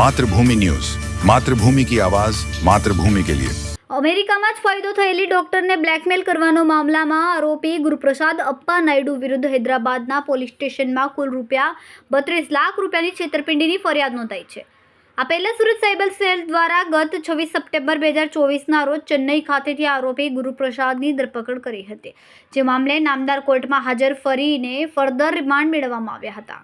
Mathrubhumi news. Mathrubhumi કી આવાજ, માતૃભૂમિ કે લિયે. અમેરિકામાં જ ફાયદો થયેલી ડોક્ટરને બ્લેકમેલ કરવાનો મામલામાં આરોપી ગુરુપ્રસાદ અપ્પા નાયડુ વિરુદ્ધ હૈદરાબાદના પોલીસ સ્ટેશનમાં કુલ રૂપિયા બત્રીસ લાખ રૂપિયાની છેતરપિંડીની ફરિયાદ નોંધાઈ છે. આ પહેલાં સુરત સાયબર સેલ દ્વારા ગત છવ્વીસ સપ્ટેમ્બર બે હજાર ચોવીસના રોજ ચેન્નઈ ખાતેથી આરોપી ગુરુપ્રસાદની ધરપકડ કરી હતી. જે મામલે નામદાર કોર્ટમાં હાજર ફરીને ફર્ધર રિમાન્ડ મેળવવામાં આવ્યા હતા.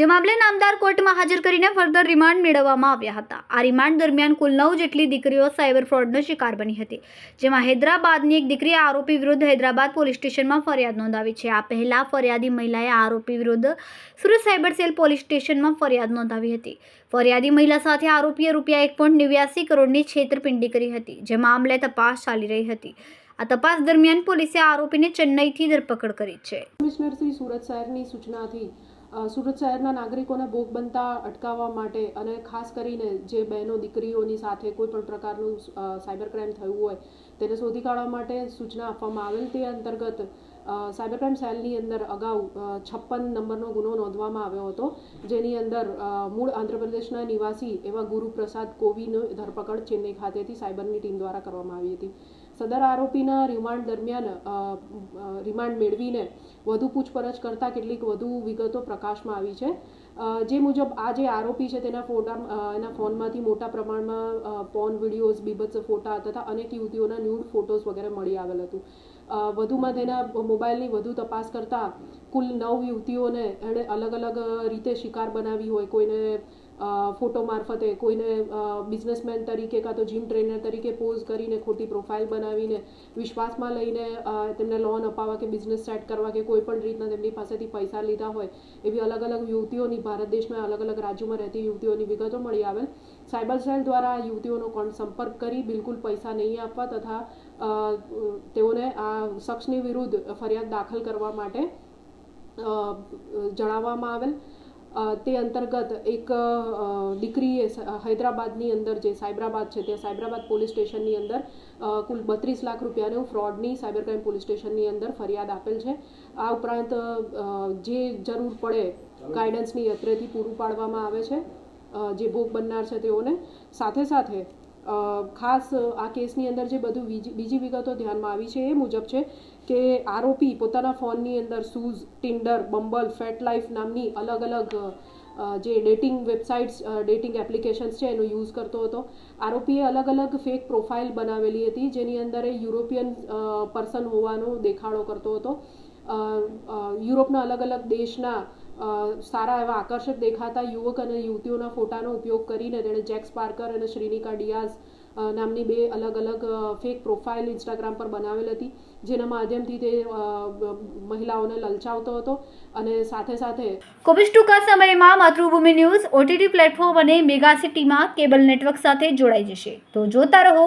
જે મામલે નામદાર કોર્ટમાં હાજર કરીને ફર્ધર રિમાન્ડ મેળવવામાં આવ્યા હતા. આ રિમાન્ડ દરમિયાન કુલ નવ જેટલી દીકરીઓ સાયબર ફ્રોડનો શિકાર બની હતી, જેમાં હૈદરાબાદની એક દીકરીએ આરોપી વિરુદ્ધ હૈદરાબાદ પોલીસ સ્ટેશનમાં ફરિયાદ નોંધાવી છે. આ પહેલા ફરિયાદી મહિલાએ આરોપી વિરુદ્ધ સુરત સાયબર સેલ પોલીસ સ્ટેશનમાં ફરિયાદ નોંધાવી હતી. ફરિયાદી મહિલા સાથે આરોપીએ રૂપિયા એક પોઈન્ટ નેવ્યાસી કરોડની છેતરપિંડી કરી હતી, જે મામલે તપાસ ચાલી રહી હતી. આ તપાસ દરમિયાન પોલીસે આરોપીને ચેન્નઈથી ધરપકડ કરી છે. કમિશનર શ્રી સુરત શહેરની સૂચનાથી સુરત શહેરના નાગરિકોને ભોગ બનતા અટકાવવા માટે અને ખાસ કરીને જે બહેનો દીકરીઓની સાથે કોઈ પણ પ્રકારનું સાયબર ક્રાઇમ થયું હોય તેને શોધી કાઢવા માટે સૂચના આપવામાં આવેલ તે અંતર્ગત સાયબર ક્રાઇમ સેલની અંદર અગાઉ છપ્પન નંબરનો ગુનો નોંધવામાં આવ્યો હતો, જેની અંદર મૂળ આંધ્રપ્રદેશના નિવાસી એવા ગુરુપ્રસાદ કોવીની ધરપકડ ચેન્નઈ ખાતેથી સાયબરની ટીમ દ્વારા કરવામાં આવી હતી. સદર આરોપીના રિમાન્ડ દરમિયાન રિમાન્ડ મેળવીને વધુ પૂછપરછ કરતાં કેટલીક વધુ વિગતો પ્રકાશમાં આવી છે. જે મુજબ આ જે આરોપી છે તેના ફોટા એના ફોનમાંથી મોટા પ્રમાણમાં પોન વિડીયોઝ બીભત્સ ફોટા તથા અનેક યુવતીઓના ન્યૂડ ફોટોઝ વગેરે મળી આવેલ હતું. વધુમાં તેના મોબાઈલની વધુ તપાસ કરતાં કુલ નવ યુવતીઓને એણે અલગ અલગ રીતે શિકાર બનાવી હોય, કોઈને ફોટો મારફતે કોઈને બિઝનેસમેન તરીકે કાં તો જીમ ટ્રેનર તરીકે પોઝ કરીને ખોટી પ્રોફાઇલ બનાવીને વિશ્વાસમાં લઈને તેમને લોન અપાવવા કે બિઝનેસ સેટ કરવા કે કોઈ પણ રીતના તેમની પાસેથી પૈસા લીધા હોય, એવી અલગ અલગ યુવતીઓની ભારત દેશમાં અલગ અલગ રાજ્યોમાં રહેતી યુવતીઓની વિગતો મળી આવેલ. સાયબર સેલ દ્વારા યુવતીઓનો કોણ સંપર્ક કરી બિલકુલ પૈસા નહીં આપવા તથા તેઓને આ શખ્સની વિરુદ્ધ ફરિયાદ દાખલ કરવા માટે જણાવવામાં આવેલ. તે અંતર્ગત એક દીકરીએ હૈદરાબાદની અંદર જે સાયબરાબાદ છે તે સાયબરાબાદ પોલીસ સ્ટેશનની અંદર કુલ બત્રીસ લાખ રૂપિયાનું ફ્રોડની સાયબર ક્રાઇમ પોલીસ સ્ટેશનની અંદર ફરિયાદ આપેલ છે. આ ઉપરાંત જે જરૂર પડે ગાઈડન્સની અત્રેથી પૂરું પાડવામાં આવે છે જે ભોગ બનનાર છે તેઓને. સાથે સાથે ખાસ આ કેસની અંદર જે બધું બીજી વિગતો ધ્યાનમાં આવી છે એ મુજબ છે કે આરોપી પોતાના ફોનની અંદર સૂઝ ટિન્ડર, બંબલ, ફેટ લાઈફ નામની અલગ અલગ જે ડેટિંગ વેબસાઇટ્સ ડેટિંગ એપ્લિકેશન્સ છે એનો યુઝ કરતો હતો. આરોપીએ અલગ અલગ ફેક પ્રોફાઇલ બનાવેલી હતી જેની અંદર એ યુરોપિયન પર્સન હોવાનો દેખાડો કરતો હતો. યુરોપના અલગ અલગ દેશના સારા એવા આકર્ષક દેખાતા યુવક અને યુવતીઓના ફોટાનો ઉપયોગ કરીને તેણે જેક્સ પાર્કર અને શ્રીનિકા ડિયાઝ નામની બે અલગ અલગ ફેક પ્રોફાઇલ ઇન્સ્ટાગ્રામ પર બનાવેલ હતી, જેના માધ્યમથી તે મહિલાઓને લલચાવતો હતો અને સાથે સાથે કોવિડ ટૂંકા સમયમાં માતૃભૂમિ ન્યૂઝ ઓટીટી પ્લેટફોર્મ અને મેગા સિટીમાં કેબલ નેટવર્ક સાથે જોડાઈ જશે. તો જોતા રહો